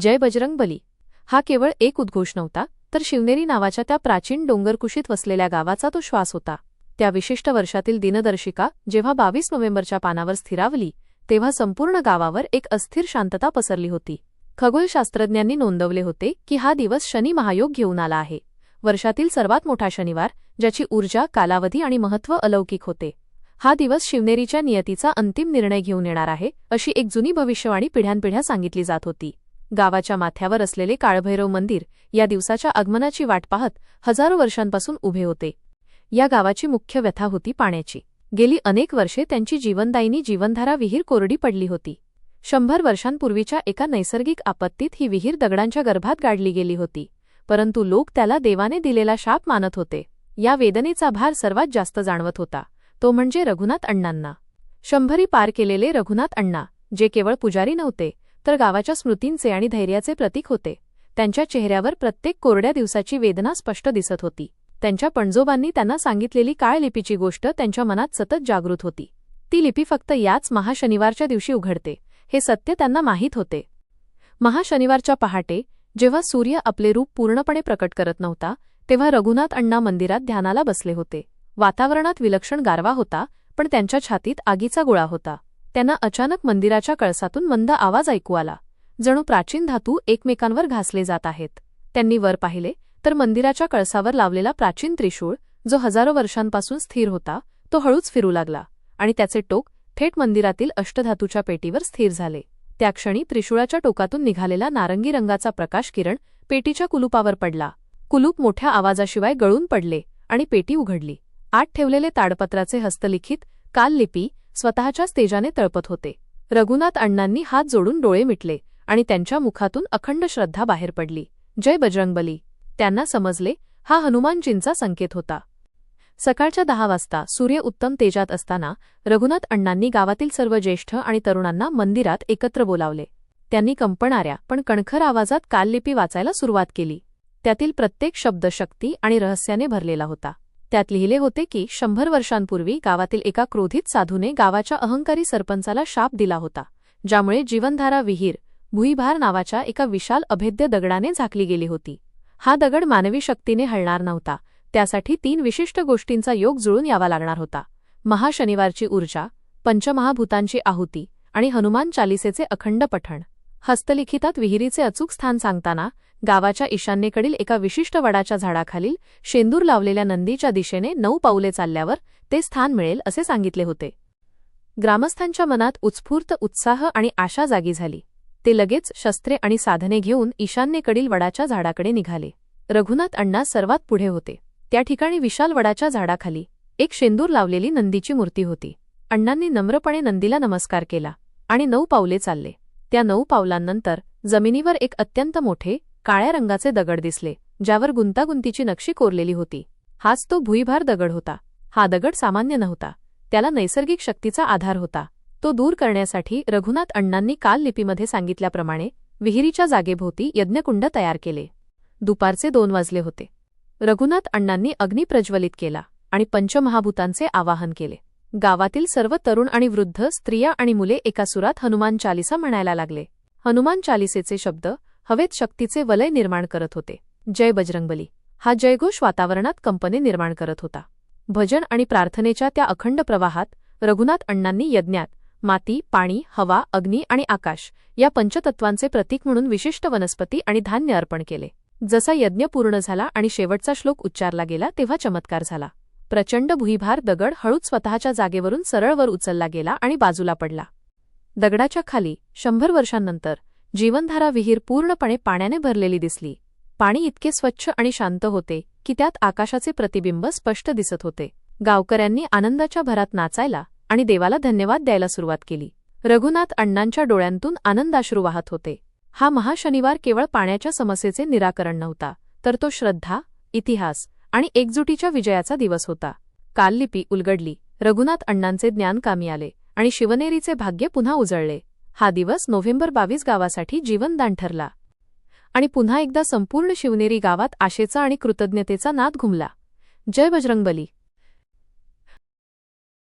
जय बजरंग बली हा केवळ एक उद्घोष नव्हता तर शिवनेरी नावाच्या त्या प्राचीन डोंगरकुशीत वसलेल्या गावाचा तो श्वास होता. त्या विशिष्ट वर्षातील दिनदर्शिका जेव्हा बावीस नोव्हेंबरच्या पानावर स्थिरावली तेव्हा संपूर्ण गावावर एक अस्थिर शांतता पसरली होती. खगोलशास्त्रज्ञांनी नोंदवले होते की हा दिवस शनी महायोग घेऊन आला आहे. वर्षातील सर्वात मोठा शनिवार ज्याची ऊर्जा कालावधी आणि महत्त्व अलौकिक होते. हा दिवस शिवनेरीच्या नियतीचा अंतिम निर्णय घेऊन येणार आहे अशी एक जुनी भविष्यवाणी पिढ्यानपिढ्या सांगितली जात होती. गावाच्या माथ्यावर असलेले काळभैरव मंदिर या दिवसाच्या आगमनाची वाट पाहत हजारो वर्षांपासून उभे होते. या गावाची मुख्य व्यथा होती पाण्याची. गेली अनेक वर्षे त्यांची जीवनदायिनी जीवनधारा विहीर कोरडी पडली होती. शंभर वर्षांपूर्वीच्या एका नैसर्गिक आपत्तीत ही विहीर दगडांच्या गर्भात गाडली गेली होती. परंतु लोक त्याला देवाने दिलेला शाप मानत होते. या वेदनेचा भार सर्वात जास्त जाणवत होता. तो म्हणजे रघुनाथ अण्णांना. शंभरी पार केलेले रघुनाथ अण्णा जे केवळ पुजारी नव्हते तर गावाच्या स्मृतींचे आणि धैर्याचे प्रतीक होते. त्यांच्या चेहऱ्यावर प्रत्येक कोरड्या दिवसाची वेदना स्पष्ट दिसत होती. त्यांच्या पणजोबांनी त्यांना सांगितलेली काळ लिपीची गोष्ट त्यांच्या मनात सतत जागृत होती. ती लिपी फक्त याच महाशनिवारच्या दिवशी उघडते. हे सत्य त्यांना माहीत होते. महाशनिवारच्या पहाटे जेव्हा सूर्य आपले रूप पूर्णपणे प्रकट करत नव्हता तेव्हा रघुनाथ अण्णा मंदिरात ध्यानाला बसले होते. वातावरणात विलक्षण गारवा होता पण त्यांच्या छातीत आगीचा गोळा होता. त्यांना अचानक मंदिराच्या कळसातून मंद आवाज ऐकू आला. जणू प्राचीन धातू एकमेकांवर घासले जात आहेत. त्यांनी वर पाहिले तर मंदिराच्या कळसावर लावलेला प्राचीन त्रिशूळ जो हजारो वर्षांपासून स्थिर होता तो हळूच फिरू लागला आणि त्याचे टोक थेट मंदिरातील अष्टधातूच्या पेटीवर स्थिर झाले. त्या क्षणी त्रिशूळाच्या टोकातून निघालेला नारंगी रंगाचा प्रकाश किरण पेटीच्या कुलुपावर पडला. कुलूप मोठ्या आवाजाशिवाय गळून पडले आणि पेटी उघडली. आत ठेवलेले ताडपत्राचे हस्तलिखित काल लिपी स्वतःच्याच तेजाने तळपत होते. रघुनाथ अण्णांनी हात जोडून डोळे मिटले आणि त्यांच्या मुखातून अखंड श्रद्धा बाहेर पडली. जय बजरंगबली. त्यांना समजले हा हनुमानजींचा संकेत होता. सकाळच्या दहा वाजता सूर्य उत्तम तेजात असताना रघुनाथ अण्णांनी गावातील सर्व ज्येष्ठ आणि तरुणांना मंदिरात एकत्र बोलावले. त्यांनी कंपणाऱ्या पण कणखर आवाजात काललिपी वाचायला सुरुवात केली. त्यातील प्रत्येक शब्द शक्ती आणि रहस्याने भरलेला होता. त्यात लिहिले होते की शंभर वर्षांपूर्वी गावातील एका क्रोधित साधूने गावाच्या अहंकारी सरपंचाला शाप दिला होता ज्यामुळे जीवनधारा विहीर भुईभार नावाच्या एका विशाल अभेद्य दगडाने झाकली गेली होती. हा दगड मानवी शक्तीने हलणार नव्हता त्यासाठी तीन विशिष्ट गोष्टींचा योग जुळून यावा लागणार होता. महाशनिवारची ऊर्जा पंचमहाभूतांची आहुती आणि हनुमान चालिसेचे अखंड पठण. हस्तलिखितात विहिरीचे अचूक स्थान सांगताना गावाच्या ईशान्येकडील एका विशिष्ट वडाच्या झाडाखालील शेंदूर लावलेल्या नंदीच्या दिशेने नऊ पाऊले चालल्यावर ते स्थान मिळेल असे सांगितले होते. ग्रामस्थांच्या मनात उत्स्फूर्त उत्साह आणि आशा जागी झाली. ते लगेच शस्त्रे आणि साधने घेऊन ईशान्येकडील वडाच्या झाडाकडे निघाले. रघुनाथ अण्णा सर्वात पुढे होते. त्या ठिकाणी विशाल वडाच्या झाडाखाली एक शेंदूर लावलेली नंदीची मूर्ती होती. अण्णांनी नम्रपणे नंदीला नमस्कार केला आणि नऊ पावले चालले. त्या नऊ पावलांनंतर जमिनीवर एक अत्यंत मोठे काळ्या रंगाचे दगड दिसले ज्यावर गुंतागुंतीची नक्षी कोरलेली होती. हाच तो भुईभार दगड होता. हा दगड सामान्य नव्हता. त्याला नैसर्गिक शक्तीचा आधार होता. तो दूर करण्यासाठी रघुनाथ अण्णांनी काल लिपीमध्ये सांगितल्याप्रमाणे विहिरीच्या जागेभोवती यज्ञकुंड तयार केले. दुपारचे दोन वाजले होते. रघुनाथ अण्णांनी अग्नी प्रज्वलित केला आणि पंचमहाभूतांचे आवाहन केले. गावातील सर्व तरुण आणि वृद्ध स्त्रिया आणि मुले एका सुरात हनुमान चालिसा म्हणायला लागले. हनुमान चालिसेचे शब्द हवेत शक्तीचे वलय निर्माण करत होते. जय बजरंगबली. हा जयघोष वातावरणात कंपने निर्माण करत होता. भजन आणि प्रार्थनेच्या त्या अखंड प्रवाहात रघुनाथ अण्णांनी यज्ञात माती पाणी हवा अग्नी आणि आकाश या पंचतत्वांचे प्रतीक म्हणून विशिष्ट वनस्पती आणि धान्य अर्पण केले. जसा यज्ञ पूर्ण झाला आणि शेवटचा श्लोक उच्चारला गेला तेव्हा चमत्कार झाला. प्रचंड भुईभार दगड हळूच स्वतःच्या जागेवरून सरळवर उचलला गेला आणि बाजूला पडला. दगडाच्या खाली शंभर वर्षांनंतर जीवनधारा विहीर पूर्णपणे पाण्याने भरलेली दिसली. पाणी इतके स्वच्छ आणि शांत होते की त्यात आकाशाचे प्रतिबिंब स्पष्ट दिसत होते. गावकऱ्यांनी आनंदाच्या भरात नाचायला आणि देवाला धन्यवाद द्यायला सुरुवात केली. रघुनाथ अण्णांच्या डोळ्यांतून आनंदाश्रू वाहत होते. हा महाशनिवार केवळ पाण्याच्या समस्येचे निराकरण नव्हता तर तो श्रद्धा इतिहास आणि एकजुटीच्या विजयाचा दिवस होता. काललिपी उलगडली. रघुनाथ अण्णांचे ज्ञान कामी आले आणि शिवनेरीचे भाग्य पुन्हा उजळले. हा दिवस नोव्हेंबर बावीस गावासाठी जीवनदान ठरला. आणि पुन्हा एकदा संपूर्ण शिवनेरी गावात आशेचा आणि कृतज्ञतेचा नाद घुमला. जय बजरंगबली.